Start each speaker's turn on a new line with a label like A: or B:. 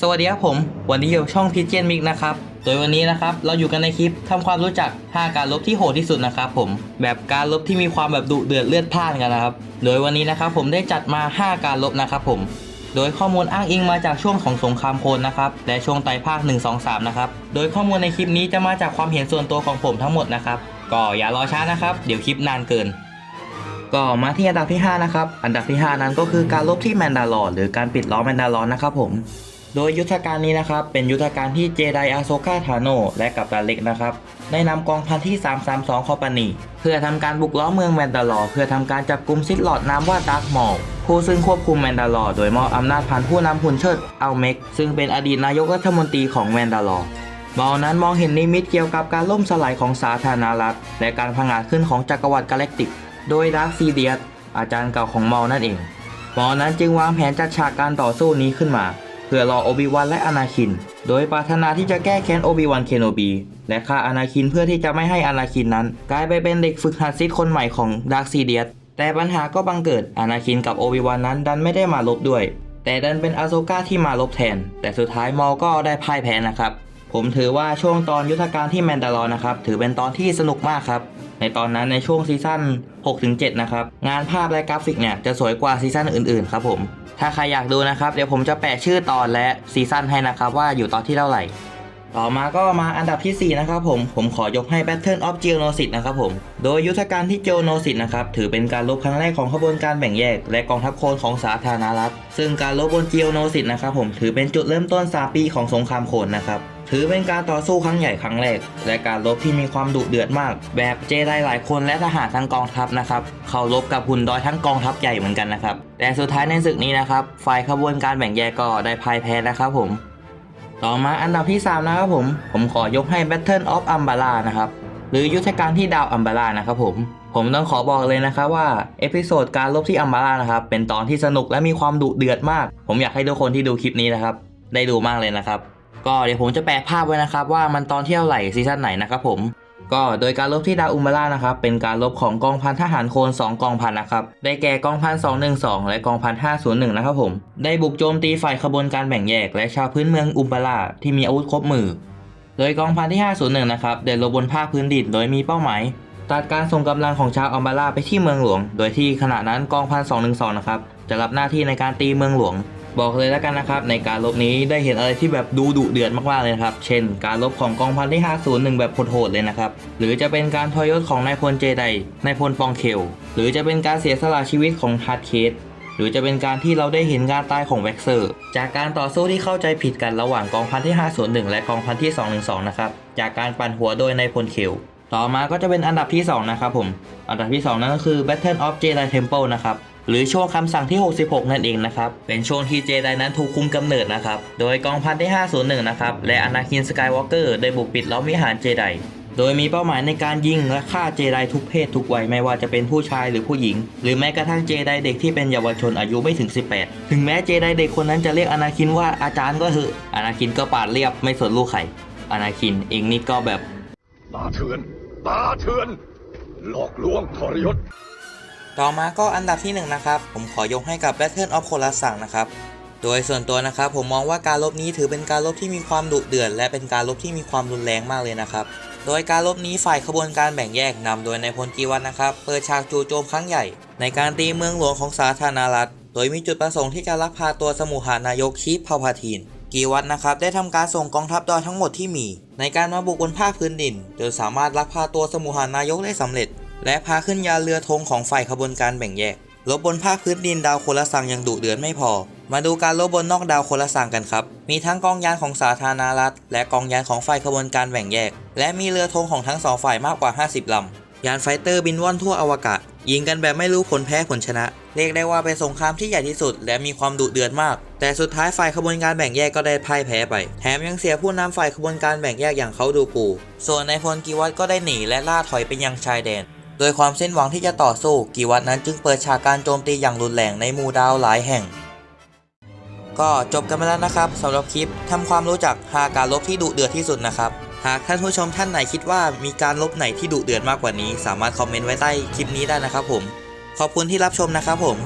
A: สวัสดีครับผม วันนี้อยู่ช่องพิเจนมิกนะครับ โดยวันนี้นะครับเราอยู่กันในคลิปทำความรู้จัก 5 การลบที่โหดที่สุดนะครับผม แบบการลบที่มีความแบบดุเดือดเลือดพล่านกันนะครับ โดยวันนี้นะครับผมได้จัดมา 5 การลบนะครับผม โดยข้อมูลอ้างอิงมาจากช่วงของสงครามโคลนนะครับ และช่วงไต่ภาค 1 2 3 นะครับ โดยข้อมูลในคลิปนี้จะมาจากความเห็นส่วนตัวของผมทั้งหมดนะครับ ก็อย่ารอช้านะครับ เดี๋ยวคลิปนานเกินก็มาที่อันดับที่ 5 นะครับ อันดับที่ 5 นั้นก็คือการลบที่แมนดาลอร์หรือการปิดล้อมแมนดาลอร์นะครับผม โดยยุทธการนี้นะครับเป็นยุทธการที่เจไดอาโซกาทาโนและกัปตันเล็กนะครับได้นำกองพันที่ 332 คอปานีเพื่อทำการบุกล้อมเมืองแมนดาลอร์เพื่อทำการจับกลุ่มซิดหลอดนามว่าดาร์กมอลผู้ซึ่งควบคุมแมนดาลอร์โดยมอบอำนาจผ่านผู้นำหุ่นเชิดอัลเมกซึ่งเป็นอดีตนายกรัฐมนตรีของแมนดาลอร์เมานั้นมองเห็นนิมิตเกี่ยวกับการล่มสลายของสาธารณรัฐ และการพังอาจขึ้นของจักรวรรดิกาแล็กติก โดยดาร์คซีเดียสอาจารย์เก่าของเมานั่นเองเมานั้นจึงวางแผนจัดฉากการต่อสู้นี้ขึ้นมา เพื่อรอโอบิวันและอนาคิน โดยปรารถนาที่จะแก้แค้นโอบิวันเคโนบีและฆ่าอนาคินเพื่อที่จะไม่ให้อนาคินนั้น กลายไปเป็นเด็กฝึกหัดซิดคนใหม่ของดาร์คซีเดียสแต่ปัญหาก็บังเกิดอนาคินกับโอบิวันนั้นดันไม่ได้มาลบด้วย แต่ดันเป็นอาโซกาที่มาลบแทน แต่สุดท้ายมอลก็ได้พ่ายแพ้นะครับ ผมถือว่าช่วงตอนยุทธการที่แมนดาลอร์นะครับถือเป็นตอนที่สนุกมากครับ ในตอนนั้นในช่วงซีซั่น6-7 นะครับ งานภาพและกราฟิกเนี่ยจะสวยกว่าซีซั่นอื่นๆ ครับผม ถ้าใครอยากดูนะครับ เดี๋ยวผมจะแปะชื่อตอนและซีซั่นให้นะครับ ว่าอยู่ตอนที่เท่าไหร่ ต่อมาก็มาอันดับทีสี่4 นะครับผม ผมขอยกให้ Battle of Geonosis นะครับผม โดยยุทธการที่ Geonosis นะครับถือเป็นการลบครั้งแรกของขบวนการแบ่งแยก และกองทัพโคนของสาธารณรัฐ ซึ่งการลบบน Geonosis นะครับผมถือเป็นจุดเริ่มต้น3ปีของสงครามโคนนะครับ ถือเป็นการต่อสู้ครั้งใหญ่ครั้งแรก และการลบที่มีความดุเดือดมาก แบบเจไดหลายคนและทหารทั้งกองทัพนะครับ เขารบกับหุ่นดอยทั้งกองทัพใหญ่เหมือนกันนะครับ แต่สุดท้ายในศึกนี้นะครับ ฝ่ายขบวนการแบ่งแยกก็ได้พ่ายแพ้นะครับผม ต่อมาอันดับที่ 3 นะครับผม ผมขอยกให้ Battle of Umbara นะครับ หรือยุทธการที่ดาวอัมบารานะครับผม ผมต้องขอบอกเลยนะครับว่าเอพิโซดการลบที่อัมบารานะครับ เป็นตอนที่สนุกและมีความดุเดือดมาก ผมอยากให้ทุกคนที่ดูคลิปนี้นะครับ ได้ดูมากเลยนะครับ ก็เดี๋ยวผมจะแปะภาพไว้นะครับว่ามันตอนที่เท่าไหร่ซีซั่นไหนนะครับผมก็โดยการลบที่ดาวอุมารานะครับเป็นการลบของกองพันทหารโคน2กองพันนะครับได้แก่กองพัน212 และกองพัน501นะครับผมได้บุกโจมตีฝ่ายขบวนการแบ่งแยก และชาวพื้นเมืองอุมาราที่มีอาวุธครบมือ โดยกองพันที่ 501นะครับเดินลงบนภาคพื้นดินโดยมีเป้าหมายตัดการส่งกำลังของชาวอัมบาราไปที่เมืองหลวง โดยที่ขณะนั้นกองพัน212นะครับจะรับหน้าที่ในการตีเมืองหลวง บอกเลยแล้วกันนะครับ ในการลบนี้ได้เห็นอะไรที่แบบดูดุเดือดมากๆเลยครับ เช่น การลบของกองพันที่ 501 แบบโหดๆเลยนะครับ หรือจะเป็นการทอยศของนายพลเจไดนายพลปองเคลหรือจะเป็นการเสียสละชีวิตของฮาร์ดเคสหรือจะเป็นการที่เราได้เห็นการตายของแว็กเซอร์ จากการต่อสู้ที่เข้าใจผิดกันระหว่างกองพันที่ 501 และกองพันที่ 212 นะครับ จากการปั่นหัวโดยนายพลเคลต่อมาก็จะเป็นอันดับที่ 2 นะครับผม อันดับที่ 2 นั่นก็คือ Battle of Jedi Temple นะครับ หรือช่วงคำสั่งที่ 66 นั่นเองนะครับ เป็นช่วงที่เจไดนั้นถูกคุมกำเนิดนะครับ โดยกองพันที่ 501 นะครับ และอนาคินสกายวอล์กเกอร์ได้บุกปิดล้อมวิหารเจได โดยมีเป้าหมายในการยิงและฆ่าเจไดทุกเพศทุกวัยไม่ว่าจะเป็นผู้ชายหรือผู้หญิง หรือแม้กระทั่งเจไดเด็กที่เป็นเยาวชนอายุไม่ถึง 18 ถึงแม้เจไดเด็กคนนั้นจะเรียกอนาคินว่าอาจารย์ก็เถอะ อนาคินก็ปาดเรียบไม่สนลูกใครอนาคินเองนี่ก็แบบ
B: ตาเถื่อนตาเถื่อนหลอกลวงทรยศ
A: ต่อมาก็อันดับที่1นงนะครับ ผมขอยกให้กับ Battle of โคลาสังนะครับ โดยส่วนตัวนะครับ ผมมองว่าการลบนี้ถือเป็นการลบที่มีความดุเดือดและเป็นการลบที่มีความรุนแรงมากเลยนะครับ โดยการลบนี้ฝ่ายขบวนการแบ่งแยกนำโดยนายพลกีวันนะครับ เปิดฉากจู่โจมครั้งใหญ่ ในการตีเมืองหลวงของสาธารณรัฐ โดยมีจุดประสงค์ที่จะลักพาตัวสมุหานายกชีพพาพาทีนกีวัตนะครับได้ทำการส่งกองทัพดอยทั้งหมดที่มี ในการมาบุกบนภาคพื้นดิน โดยสามารถลักพาตัวสมุหานายกได้สำเร็จ และพาขึ้นยานเรือธงของฝ่ายขบวนการแบ่งแยกลบบนภาคพื้นดินดาวโคลาซังยังดุเดือดไม่พอ มาดูการลบบนนอกดาวโคลาซังกันครับ มีทั้งกองยานของสาธารณรัฐ และกองยานของฝ่ายขบวนการแบ่งแยก และมีเรือธงของทั้งสองฝ่ายมากกว่า 50ลำ ยานไฟเตอร์บินว่อนทั่วอวกาศ ยิงกันแบบไม่รู้ผลแพ้ผลชนะ เรียกได้ว่าเป็นสงครามที่ใหญ่ที่สุด และมีความดุเดือดมาก แต่สุดท้ายฝ่ายขบวนการแบ่งแยกก็ได้พ่ายแพ้ไป แถมยังเสียผู้นำฝ่ายขบวนการแบ่งแยกอย่างเขาดูปูส่วนนายพลกีวัตก็ได้หนีและล่าถอยไปยังชายแดน โดยความสิ้นหวังที่จะต่อสู้กีวัตนั้นจึงเปิดฉากการโจมตีอย่างรุนแรงในหมู่ดาวหลายแห่ง ก็จบกันไปแล้วนะครับสำหรับคลิปทำความรู้จักหาการลบที่ดุเดือดที่สุดนะครับ หากท่านผู้ชมท่านไหนคิดว่ามีการลบไหนที่ดุเดือดมากกว่านี้ สามารถคอมเมนต์ไว้ใต้คลิปนี้ได้นะครับผม ขอบคุณที่รับชมนะครับผม